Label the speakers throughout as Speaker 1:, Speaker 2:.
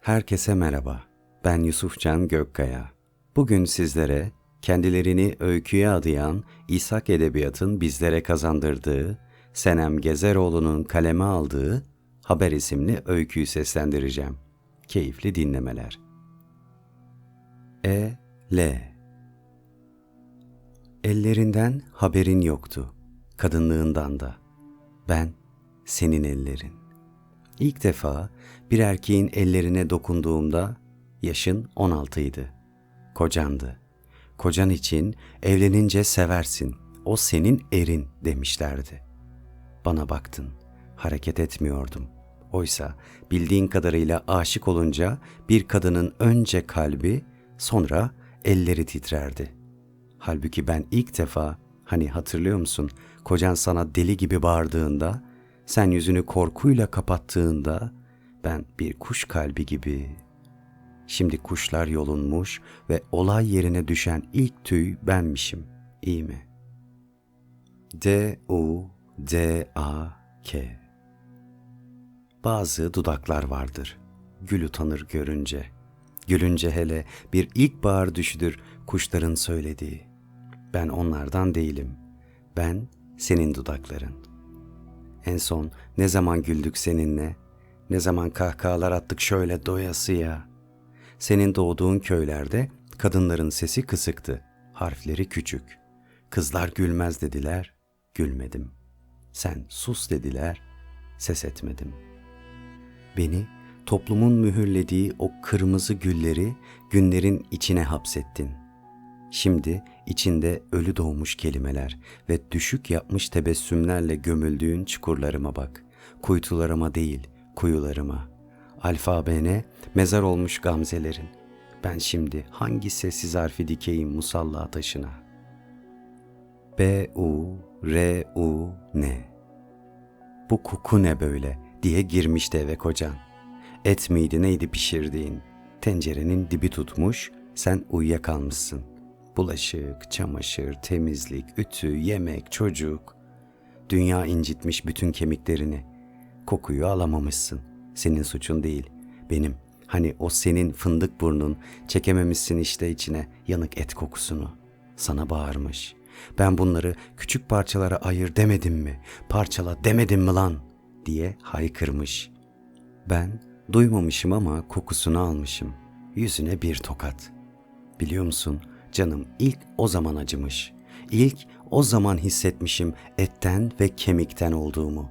Speaker 1: Herkese merhaba. Ben Yusufcan Gökkaya. Bugün sizlere kendilerini öyküye adayan İshak Edebiyat'ın bizlere kazandırdığı, Senem Gezeroğlu'nun kaleme aldığı Haber isimli öyküyü seslendireceğim. Keyifli dinlemeler. E. L. Ellerinden haberin yoktu, kadınlığından da. Ben, senin ellerin. İlk defa bir erkeğin ellerine dokunduğumda yaşın 16 idi. Kocandı. Kocan için evlenince seversin. O senin erin demişlerdi. Bana baktın. Hareket etmiyordum. Oysa bildiğin kadarıyla aşık olunca bir kadının önce kalbi, sonra elleri titrerdi. Halbuki ben ilk defa hani hatırlıyor musun? Kocan sana deli gibi bağırdığında sen yüzünü korkuyla kapattığında ben bir kuş kalbi gibi. Şimdi kuşlar yolunmuş ve olay yerine düşen ilk tüy benmişim. İyi mi? D U D A K Bazı dudaklar vardır. Gül utanır görünce. Gülünce hele bir ilkbahar düşüdür kuşların söylediği. Ben onlardan değilim. Ben senin dudakların.'' En son ne zaman güldük seninle? Ne zaman kahkahalar attık şöyle doyasıya? Senin doğduğun köylerde kadınların sesi kısıktı, harfleri küçük. Kızlar gülmez dediler, gülmedim. Sen sus dediler, ses etmedim. Beni toplumun mühürlediği o kırmızı gülleri günlerin içine hapsettin. Şimdi içinde ölü doğmuş kelimeler ve düşük yapmış tebessümlerle gömüldüğün çukurlarıma bak. Kuytularıma değil, kuyularıma. Alfabene mezar olmuş gamzelerin. Ben şimdi hangi sessiz harfi dikeyim musalla taşına? B, U, R, U, N. Bu koku ne böyle diye girmişti eve kocan. Et miydi neydi pişirdiğin? Tencerenin dibi tutmuş, sen uyuyakalmışsın. Bulaşık, çamaşır, temizlik, ütü, yemek, çocuk. Dünya incitmiş bütün kemiklerini. Kokuyu alamamışsın. Senin suçun değil. Benim. Hani o senin fındık burnun çekememişsin işte içine yanık et kokusunu. Sana bağırmış. Ben bunları küçük parçalara ayır demedim mi? Parçala demedim mi lan? diye haykırmış. Ben duymamışım ama kokusunu almışım. Yüzüne bir tokat. Biliyor musun Canım ilk o zaman acımış. İlk o zaman hissetmişim etten ve kemikten olduğumu.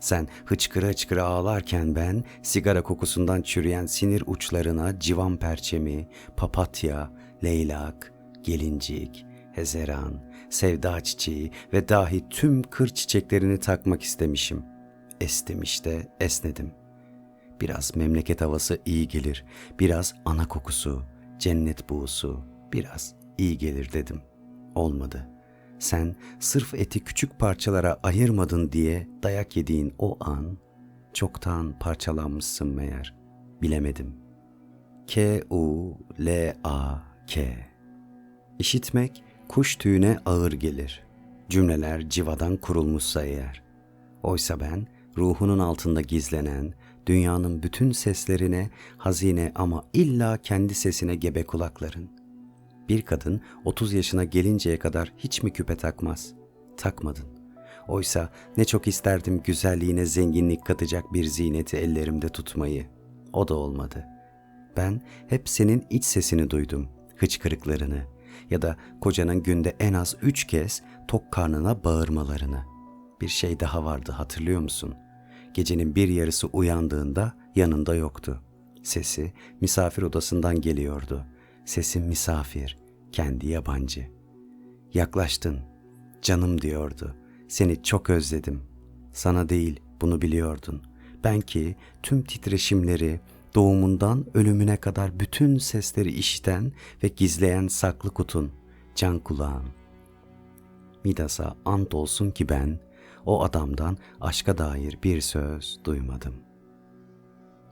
Speaker 1: Sen hıçkıra hıçkıra ağlarken ben sigara kokusundan çürüyen sinir uçlarına civan perçemi, papatya, leylak, gelincik, hezeran, sevda çiçeği ve dahi tüm kır çiçeklerini takmak istemişim. Estim işte, esnedim. Biraz memleket havası iyi gelir, biraz ana kokusu, cennet buğusu, Biraz iyi gelir dedim. Olmadı. Sen sırf eti küçük parçalara ayırmadın diye dayak yediğin o an çoktan parçalanmışsın meğer. Bilemedim. K U L A K İşitmek kuş tüyüne ağır gelir. Cümleler civadan kurulmuşsa eğer. Oysa ben ruhunun altında gizlenen, dünyanın bütün seslerine hazine ama illa kendi sesine gebe kulakların. Bir kadın 30 yaşına gelinceye kadar hiç mi küpe takmaz? Takmadın. Oysa ne çok isterdim güzelliğine zenginlik katacak bir ziyneti ellerimde tutmayı. O da olmadı. Ben hep senin iç sesini duydum, hıçkırıklarını ya da kocanın günde en az üç kez tok karnına bağırmalarını. Bir şey daha vardı hatırlıyor musun? Gecenin bir yarısı uyandığında yanında yoktu. Sesi misafir odasından geliyordu.'' Sesin misafir, kendi yabancı. Yaklaştın, canım diyordu. Seni çok özledim. Sana değil, bunu biliyordun. Ben ki tüm titreşimleri, doğumundan ölümüne kadar bütün sesleri işten ve gizleyen saklı kutun, can kulağım. Midas'a ant olsun ki ben o adamdan aşka dair bir söz duymadım.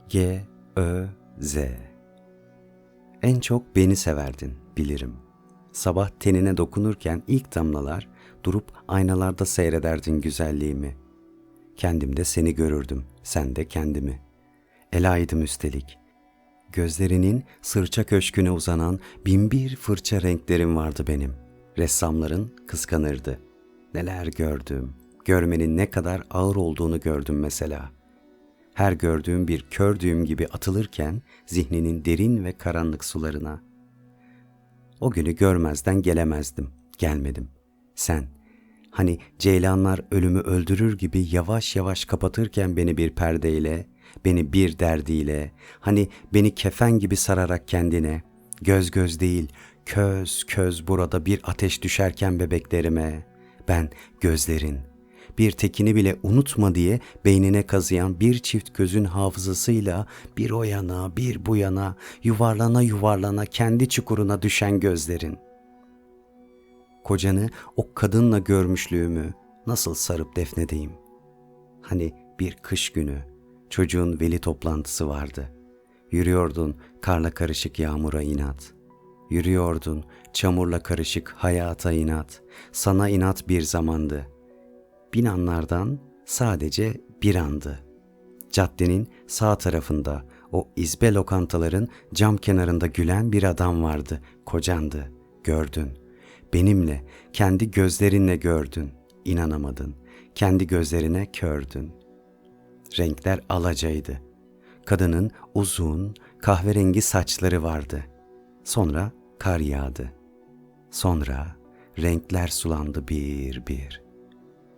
Speaker 1: G, Ö, Z en çok beni severdin, bilirim. Sabah tenine dokunurken ilk damlalar durup aynalarda seyrederdin güzelliğimi. Kendimde seni görürdüm, sen de kendimi. Elaydım üstelik. Gözlerinin sırça köşküne uzanan binbir fırça renklerim vardı benim. Ressamların kıskanırdı. Neler gördüm. Görmenin ne kadar ağır olduğunu gördüm mesela. Her gördüğüm bir kör düğüm gibi atılırken zihninin derin ve karanlık sularına. O günü görmezden gelemezdim. Gelmedim. Sen, hani ceylanlar ölümü öldürür gibi yavaş yavaş kapatırken beni bir perdeyle, beni bir derdiyle, hani beni kefen gibi sararak kendine, göz göz değil, köz köz burada bir ateş düşerken bebeklerime, ben gözlerin, bir tekini bile unutma diye beynine kazıyan bir çift gözün hafızasıyla bir o yana bir bu yana yuvarlana yuvarlana kendi çukuruna düşen gözlerin. Kocanı o kadınla görmüşlüğümü nasıl sarıp defnedeyim? Hani bir kış günü çocuğun veli toplantısı vardı. Yürüyordun karla karışık yağmura inat. Yürüyordun çamurla karışık hayata inat. Sana inat bir zamandı.'' Bin anlardan sadece bir andı. Caddenin sağ tarafında o izbe lokantaların cam kenarında gülen bir adam vardı, kocandı. Gördün. Benimle, kendi gözlerinle gördün. İnanamadın. Kendi gözlerine kördün. Renkler alacaydı. Kadının uzun, kahverengi saçları vardı. Sonra kar yağdı. Sonra renkler sulandı bir bir.''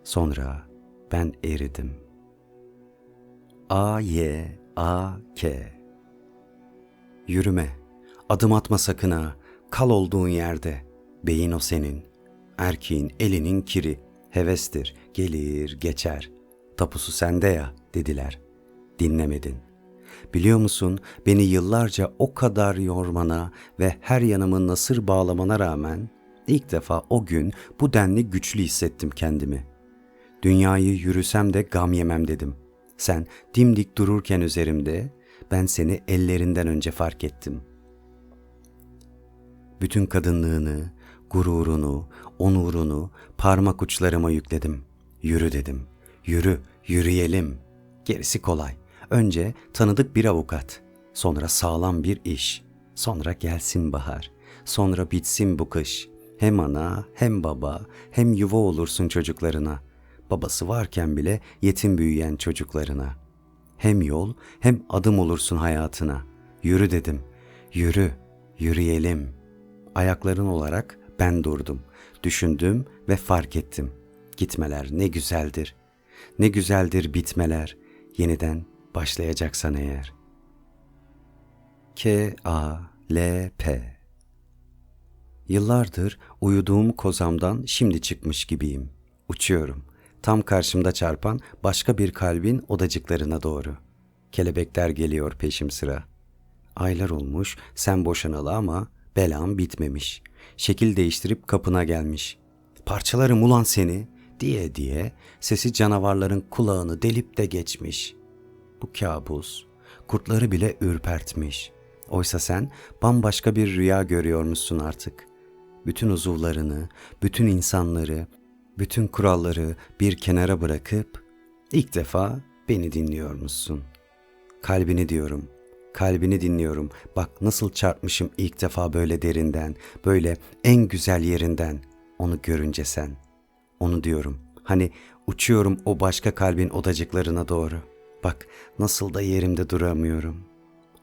Speaker 1: Sonra ben eridim. A Y A K Yürüme, adım atma sakın ha, kal olduğun yerde. Beyin o senin, erkeğin elinin kiri, hevestir, gelir geçer. Tapusu sende ya, dediler. Dinlemedin. Biliyor musun beni yıllarca o kadar yormana ve her yanımı nasır bağlamana rağmen ilk defa o gün bu denli güçlü hissettim kendimi.'' Dünyayı yürüsem de gam yemem dedim. Sen dimdik dururken üzerimde ben seni ellerinden önce fark ettim. Bütün kadınlığını, gururunu, onurunu parmak uçlarıma yükledim. Yürü dedim. Yürü, yürüyelim. Gerisi kolay. Önce tanıdık bir avukat, sonra sağlam bir iş, sonra gelsin bahar, sonra bitsin bu kış. Hem ana, hem baba, hem yuva olursun çocuklarına.'' Babası varken bile yetim büyüyen çocuklarına. Hem yol hem adım olursun hayatına. Yürü dedim. Yürü, yürüyelim. Ayakların olarak ben durdum. Düşündüm ve fark ettim. Gitmeler ne güzeldir. Ne güzeldir bitmeler. Yeniden başlayacaksan eğer. K A L P Yıllardır uyuduğum kozamdan şimdi çıkmış gibiyim. Uçuyorum tam karşımda çarpan başka bir kalbin odacıklarına doğru. Kelebekler geliyor peşim sıra. Aylar olmuş sen boşanalı ama belam bitmemiş. Şekil değiştirip kapına gelmiş. Parçalarım ulan seni diye diye sesi canavarların kulağını delip de geçmiş. Bu kabus kurtları bile ürpertmiş. Oysa sen bambaşka bir rüya görüyormuşsun artık. Bütün uzuvlarını, bütün insanları, bütün kuralları bir kenara bırakıp ilk defa beni dinliyor musun? Kalbini diyorum. Kalbini dinliyorum. Bak nasıl çarpmışım ilk defa böyle derinden, böyle en güzel yerinden. Onu görünce sen. Onu diyorum. Hani uçuyorum o başka kalbin odacıklarına doğru. Bak nasıl da yerimde duramıyorum.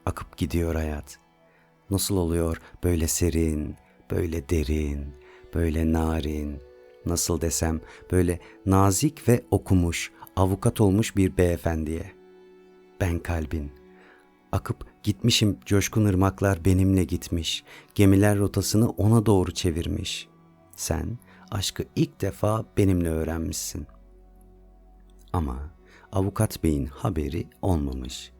Speaker 1: Akıp gidiyor hayat. Nasıl oluyor böyle serin, böyle derin, böyle narin, nasıl desem böyle nazik ve okumuş, avukat olmuş bir beyefendiye. Ben kalbin. Akıp gitmişim coşkun ırmaklar benimle gitmiş. Gemiler rotasını ona doğru çevirmiş. Sen aşkı ilk defa benimle öğrenmişsin. Ama avukat beyin haberi olmamış.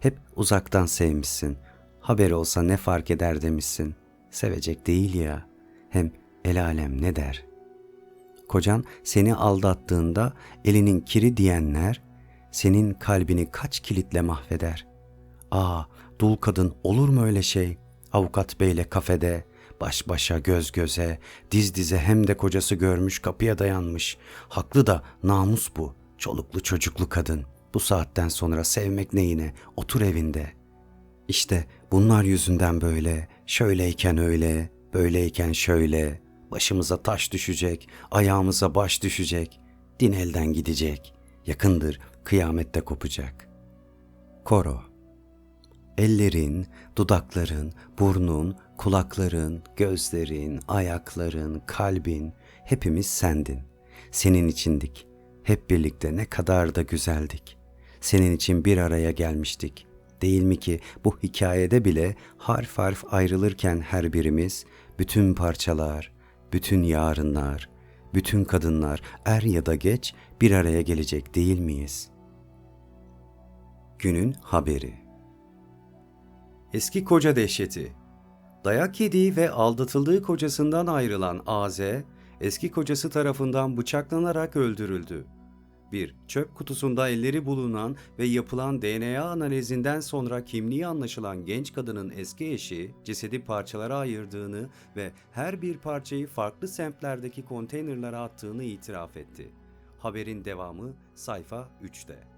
Speaker 1: Hep uzaktan sevmişsin. Haber olsa ne fark eder demişsin. Sevecek değil ya. Hem el alem ne der?'' Kocan seni aldattığında elinin kiri diyenler senin kalbini kaç kilitle mahveder. Aa, dul kadın olur mu öyle şey? Avukat beyle kafede, baş başa göz göze, diz dize hem de kocası görmüş kapıya dayanmış. Haklı da namus bu. Çoluklu çocuklu kadın. Bu saatten sonra sevmek neyine? Otur evinde. İşte bunlar yüzünden böyle, şöyleyken öyle, böyleyken şöyle, başımıza taş düşecek, ayağımıza baş düşecek, din elden gidecek, yakındır kıyamette kopacak. Koro Ellerin, dudakların, burnun, kulakların, gözlerin, ayakların, kalbin hepimiz sendin. Senin içindik. Hep birlikte ne kadar da güzeldik. Senin için bir araya gelmiştik. Değil mi ki bu hikayede bile harf harf ayrılırken her birimiz bütün parçalar, bütün yarınlar, bütün kadınlar er ya da geç bir araya gelecek değil miyiz? Günün haberi Eski koca dehşeti. Dayak yediği ve aldatıldığı kocasından ayrılan AZ, eski kocası tarafından bıçaklanarak öldürüldü. 1. Çöp kutusunda elleri bulunan ve yapılan DNA analizinden sonra kimliği anlaşılan genç kadının eski eşi cesedi parçalara ayırdığını ve her bir parçayı farklı semtlerdeki konteynerlara attığını itiraf etti. Haberin devamı sayfa 3'te.